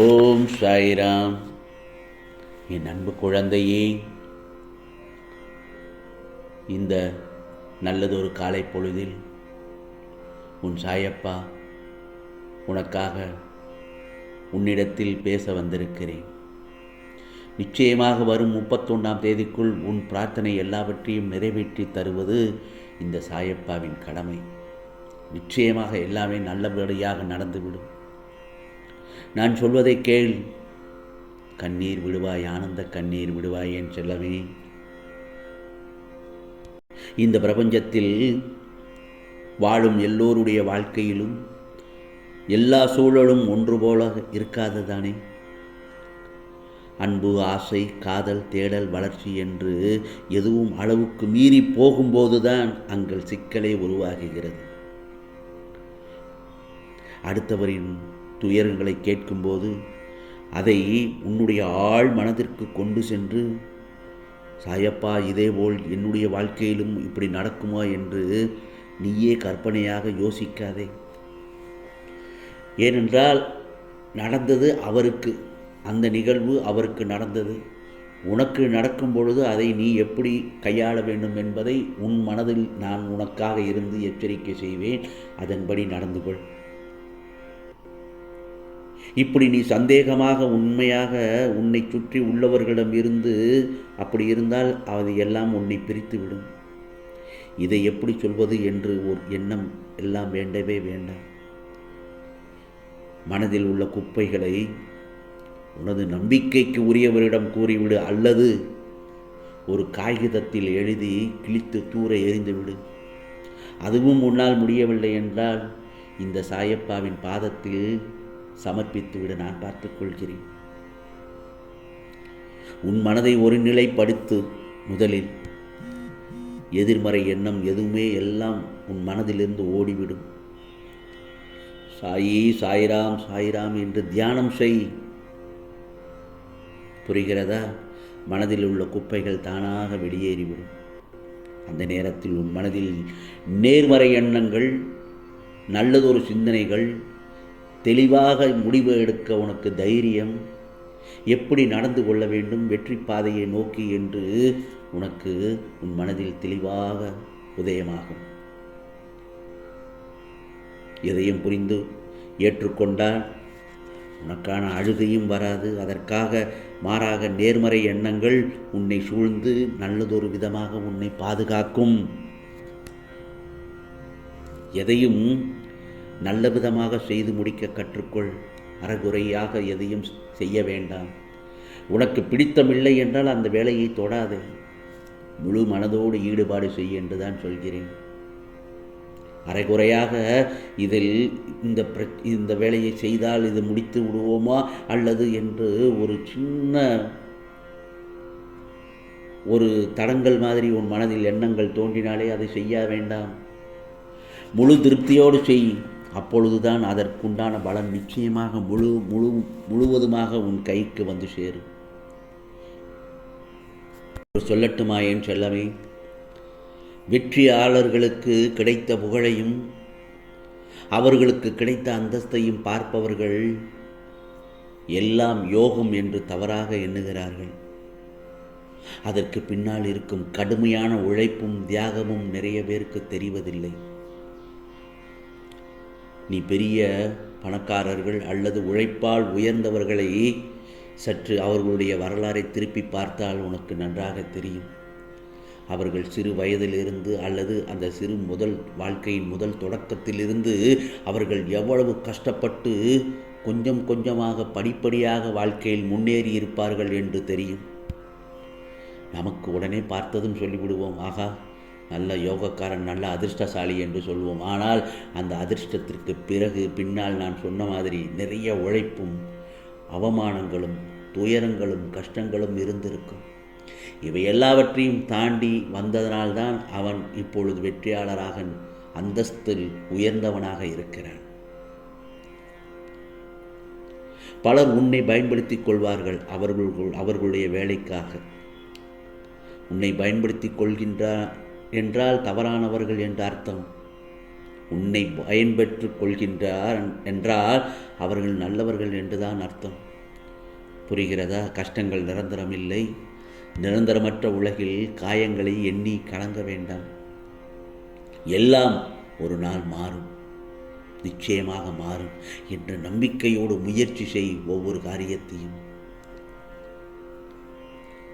ஓம் சாய்ராம். என் அன்பு குழந்தையே இந்த நல்லதொரு காலை பொழுதில் உன் சாயப்பா உனக்காக உன்னிடத்தில் பேச வந்திருக்கிறேன். நிச்சயமாக வரும் முப்பத்தொன்றாம் தேதிக்குள் உன் பிரார்த்தனை எல்லாவற்றையும் நிறைவேற்றி தருவது இந்த சாயப்பாவின் கடமை. நிச்சயமாக எல்லாமே நல்லபடியாக நடந்துவிடும். நான் சொல்வதை கேள். கண்ணீர் விடுவாய் ஆனந்த கண்ணீர் விடுவாய் என் செல்லவே இந்த பிரபஞ்சத்தில் வாழும் எல்லோருடைய வாழ்க்கையிலும் எல்லா சூழலும் ஒன்று போல இருக்காது தானே அன்பு ஆசை காதல் தேடல் வளர்ச்சி என்று எதுவும் அளவுக்கு மீறி போகும்போதுதான் அங்கள் சிக்கலே உருவாகுகிறது. அடுத்தவரின் துயரங்களை கேட்கும்போது அதை உன்னுடைய ஆழ் மனதிற்கு கொண்டு சென்று சாயப்பா இதேபோல் என்னுடைய வாழ்க்கையிலும் இப்படி நடக்குமா? என்று நீயே கற்பனையாக யோசிக்காதே. ஏனென்றால் நடந்தது அவருக்கு அந்த நிகழ்வு அவருக்கு நடந்தது. உனக்கு நடக்கும் பொழுது அதை நீ எப்படி கையாள வேண்டும் என்பதை உன் மனதில் நான் உனக்காக இருந்து எச்சரிக்கை செய்வேன். அதன்படி நடந்து கொள் இப்படி நீ சந்தேகமாக உண்மையாக உன்னை சுற்றி உள்ளவர்களிடம் இருந்து அப்படி இருந்தால் அது எல்லாம் உன்னை பிரித்துவிடும் இதை எப்படி சொல்வது என்று ஒரு எண்ணம் எல்லாம் வேண்டவே வேண்டாம். மனதில் உள்ள குப்பைகளை உனது நம்பிக்கைக்கு உரியவரிடம் கூறிவிடு அல்லது ஒரு காகிதத்தில் எழுதி கிழித்து தூர எறிந்துவிடு அதுவும் உன்னால் முடியவில்லை என்றால் இந்த சாயப்பாவின் பாதத்தில் சமர்ப்பித்துவிட நான் பார்த்துக்கொள்கிறேன் உன் மனதை ஒரு நிலைப்படுத்து முதலில். எதிர்மறை எண்ணம் எதுவுமே எல்லாம் உன் மனதிலிருந்து ஓடிவிடும். சாயி சாய்ராம் சாய்ராம் என்று தியானம் செய். புரிகிறதா? மனதில் உள்ள குப்பைகள் தானாக வெளியேறிவிடும். அந்த நேரத்தில் உன் மனதில் நேர்மறை எண்ணங்கள் நல்லதொரு சிந்தனைகள் தெளிவாக முடிவு எடுக்க உனக்கு தைரியம். எப்படி நடந்து கொள்ள வேண்டும் வெற்றி பாதையை நோக்கி என்று உனக்கு உன் மனதில் தெளிவாக உதயமாகும். எதையும் புரிந்து ஏற்றுக்கொண்டால் உனக்கான அழுகையும் வராது. அதற்காக மாறாக நேர்மறை எண்ணங்கள் உன்னை சூழ்ந்து நல்லதொரு விதமாக உன்னை பாதுகாக்கும். எதையும் நல்ல விதமாக செய்து முடிக்க கற்றுக்கொள். அறகுறையாக எதையும் செய்ய வேண்டாம். உனக்கு பிடித்தமில்லை என்றால் அந்த வேலையை தொடாதே. முழு மனதோடு ஈடுபாடு செய் என்று தான் சொல்கிறேன். அரைகுறையாக இதில் இந்த பிர இந்த வேலையை செய்தால் இது முடித்து விடுவோமா அல்லது என்று ஒரு சின்ன ஒரு தடங்கள் மாதிரி உன் மனதில் எண்ணங்கள் தோன்றினாலே அதை செய்ய வேண்டாம். முழு திருப்தியோடு செய். அப்பொழுதுதான் அதற்குண்டான பலன் நிச்சயமாக முழு முழு முழுவதுமாக உன் கைக்கு வந்து சேரும். சொல்லட்டுமா என் செல்லமே? வெற்றியாளர்களுக்கு கிடைத்த புகழையும் அவர்களுக்கு கிடைத்த அந்தஸ்தையும் பார்ப்பவர்கள் எல்லாம் யோகம் என்று தவறாக எண்ணுகிறார்கள். அதற்கு பின்னால் இருக்கும் கடுமையான உழைப்பும் தியாகமும் நிறைய பேருக்கு தெரிவதில்லை. நீ பெரிய பணக்காரர்கள் அல்லது உழைப்பால் உயர்ந்தவர்களை சற்று அவர்களுடைய வரலாறை திருப்பி பார்த்தால் உனக்கு நன்றாக தெரியும். அவர்கள் சிறு வயதிலிருந்து அல்லது அந்த சிறு முதல் வாழ்க்கையின் முதல் தொடக்கத்திலிருந்து அவர்கள் எவ்வளவு கஷ்டப்பட்டு கொஞ்சம் கொஞ்சமாக படிப்படியாக வாழ்க்கையில் முன்னேறி இருப்பார்கள் என்று தெரியும். நமக்கு உடனே பார்த்ததும் சொல்லிவிடுவோம். ஆகா நல்ல யோகக்காரன் நல்ல அதிர்ஷ்டசாலி என்று சொல்வோம். ஆனால் அந்த அதிர்ஷ்டத்திற்கு பிறகு பின்னால் நான் சொன்ன மாதிரி நிறைய உழைப்பும் அவமானங்களும் துயரங்களும் கஷ்டங்களும் இருந்திருக்கும். இவை எல்லாவற்றையும் தாண்டி வந்ததனால்தான் அவன் இப்பொழுது வெற்றியாளராக அந்தஸ்தில் உயர்ந்தவனாக இருக்கிறான். பலர் உன்னை பயன்படுத்திக் கொள்வார்கள் அவர்களுக்குள் அவர்களுடைய வேலைக்காக. உன்னை பயன்படுத்திக் கொள்கின்ற என்றால் தவறானவர்கள் என்று அர்த்தம். உன்னை பயன்பெற்று கொள்கின்றார் என்றால் அவர்கள் நல்லவர்கள் என்றுதான் அர்த்தம். புரிகிறதா? கஷ்டங்கள் நிரந்தரம் இல்லை நிரந்தரமற்ற உலகில் காயங்களை எண்ணி கலங்க வேண்டாம். எல்லாம் ஒரு நாள் மாறும். நிச்சயமாக மாறும் என்ற நம்பிக்கையோடு முயற்சி செய் ஒவ்வொரு காரியத்தையும்.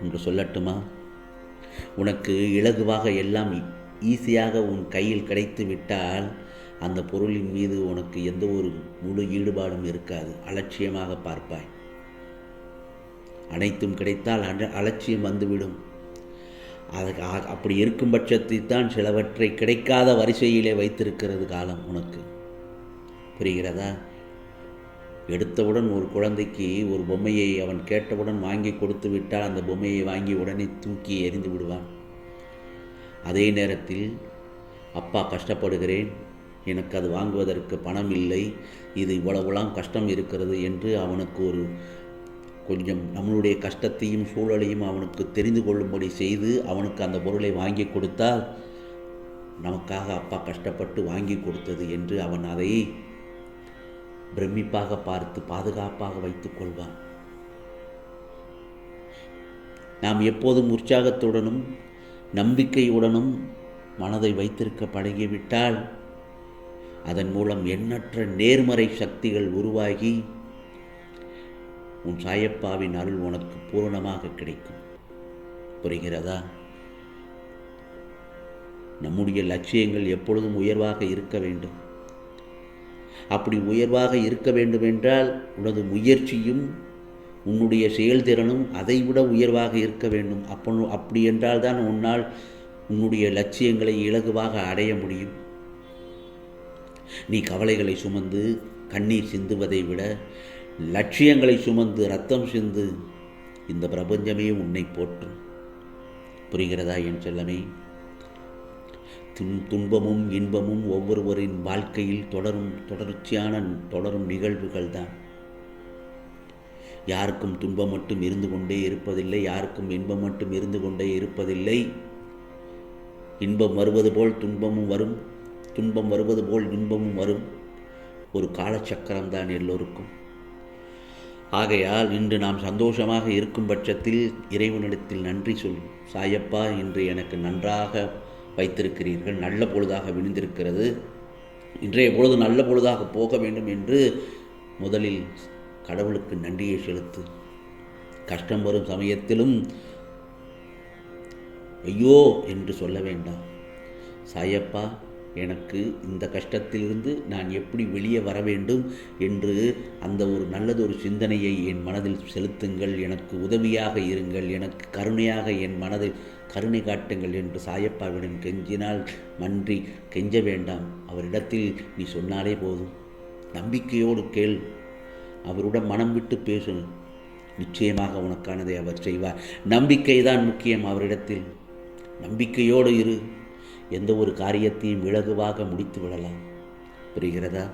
என்று சொல்லட்டுமா? உனக்கு இலகுவாக எல்லாம் ஈஸியாக உன் கையில் கிடைத்து விட்டால் அந்த பொருளின் மீது உனக்கு எந்த ஒரு முழு ஈடுபாடும் இருக்காது. அலட்சியமாக பார்ப்பாய். அனைத்தும் கிடைத்தால் அல- அலட்சியம் வந்துவிடும். அதுக்கு ஆ- அப்படி இருக்கும் பட்சத்தில் தான் சிலவற்றை கிடைக்காத வரிசையிலே வைத்திருக்கிறது காலம் உனக்கு. புரிகிறதா? எடுத்தவுடன் ஒரு குழந்தைக்கு ஒரு பொம்மையை அவன் கேட்டவுடன் வாங்கி கொடுத்து விட்டால் அந்த பொம்மையை வாங்கி உடனே தூக்கி எறிந்து விடுவான். அதே நேரத்தில் அப்பா கஷ்டப்படுகிறேன். எனக்கு அது வாங்குவதற்கு பணம் இல்லை. இது இவ்வளவுலாம் கஷ்டம் இருக்கிறது என்று அவனுக்கு ஒரு கொஞ்சம் நம்மளுடைய கஷ்டத்தையும் சூழலையும் அவனுக்கு தெரிந்து கொள்ளும்படி செய்து அவனுக்கு அந்த பொருளை வாங்கி கொடுத்தால் நமக்காக அப்பா கஷ்டப்பட்டு வாங்கி கொடுத்தது என்று அவன் அதை பிரமிப்பாக பார்த்து பாதுகாப்பாக வைத்துக் கொள்வான் நாம் எப்போதும் உற்சாகத்துடனும் நம்பிக்கையுடனும் மனதை வைத்திருக்க பழகிவிட்டால் அதன் மூலம் எண்ணற்ற நேர்மறை சக்திகள் உருவாகி உன் சாயப்பாவின் அருள் உனக்கு பூரணமாக கிடைக்கும். புரிகிறதா? நம்முடைய லட்சியங்கள் எப்பொழுதும் உயர்வாக இருக்க வேண்டும். அப்படி உயர்வாக இருக்க வேண்டுமென்றால் உனது முயற்சியும் உன்னுடைய செயல்திறனும் அதைவிட உயர்வாக இருக்க வேண்டும். அப்போ அப்படி என்றால் தான் உன்னால் உன்னுடைய லட்சியங்களை இலகுவாக அடைய முடியும். நீ கவலைகளை சுமந்து கண்ணீர் சிந்துவதை விட லட்சியங்களை சுமந்து ரத்தம் சிந்து இந்த பிரபஞ்சமே உன்னை போற்றும். புரிகிறதா என் செல்லமே? துன்பமும் இன்பமும் ஒவ்வொருவரின் வாழ்க்கையில் தொடரும் தொடர்ச்சியான தொடரும் நிகழ்வுகள் தான் யாருக்கும் துன்பம் மட்டும் இருந்து கொண்டே இருப்பதில்லை யாருக்கும் இன்பம் மட்டும் இருந்து கொண்டே இருப்பதில்லை. இன்பம் வருவது போல் துன்பமும் வரும் துன்பம் வருவது போல் இன்பமும் வரும். ஒரு காலச்சக்கரம் தான் எல்லோருக்கும். ஆகையால் இன்று நாம் சந்தோஷமாக இருக்கும் பட்சத்தில் இறைவனிடத்தில் நன்றி சொல் சாயப்பா இன்று எனக்கு நன்றாக வைத்திருக்கிறீர்கள் நல்ல பொழுதாக விழுந்திருக்கிறது. இன்றைய பொழுது நல்ல பொழுதாக போக வேண்டும் என்று முதலில் கடவுளுக்கு நன்றியை செலுத்து. கஷ்டம் வரும் சமயத்திலும் ஐயோ என்று சொல்ல வேண்டாம். சாயப்பா எனக்கு இந்த கஷ்டத்திலிருந்து நான் எப்படி வெளியே வர வேண்டும்? என்று அந்த ஒரு நல்லதொரு சிந்தனையை என் மனதில் செலுத்துங்கள். எனக்கு உதவியாக இருங்கள். எனக்கு கருணையாக என் மனதில் கருணை காட்டுங்கள் என்று சாயப்பாவிடம் கெஞ்சினால் மன்றி கெஞ்ச வேண்டாம். அவரிடத்தில் நீ சொன்னாலே போதும். நம்பிக்கையோடு கேள். அவருடன் மனம் விட்டு பேசு. நிச்சயமாக உனக்கானதை அவர் செய்வார். நம்பிக்கை தான் முக்கியம் அவரிடத்தில். நம்பிக்கையோடு இரு. எந்த ஒரு காரியத்தையும் இலகுவாக முடித்து விடலாம். புரிகிறதா?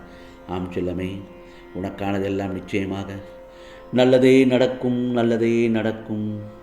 ஆம் செல்லமே. உனக்கானதெல்லாம் நிச்சயமாக. நல்லதே நடக்கும் நல்லதே நடக்கும்.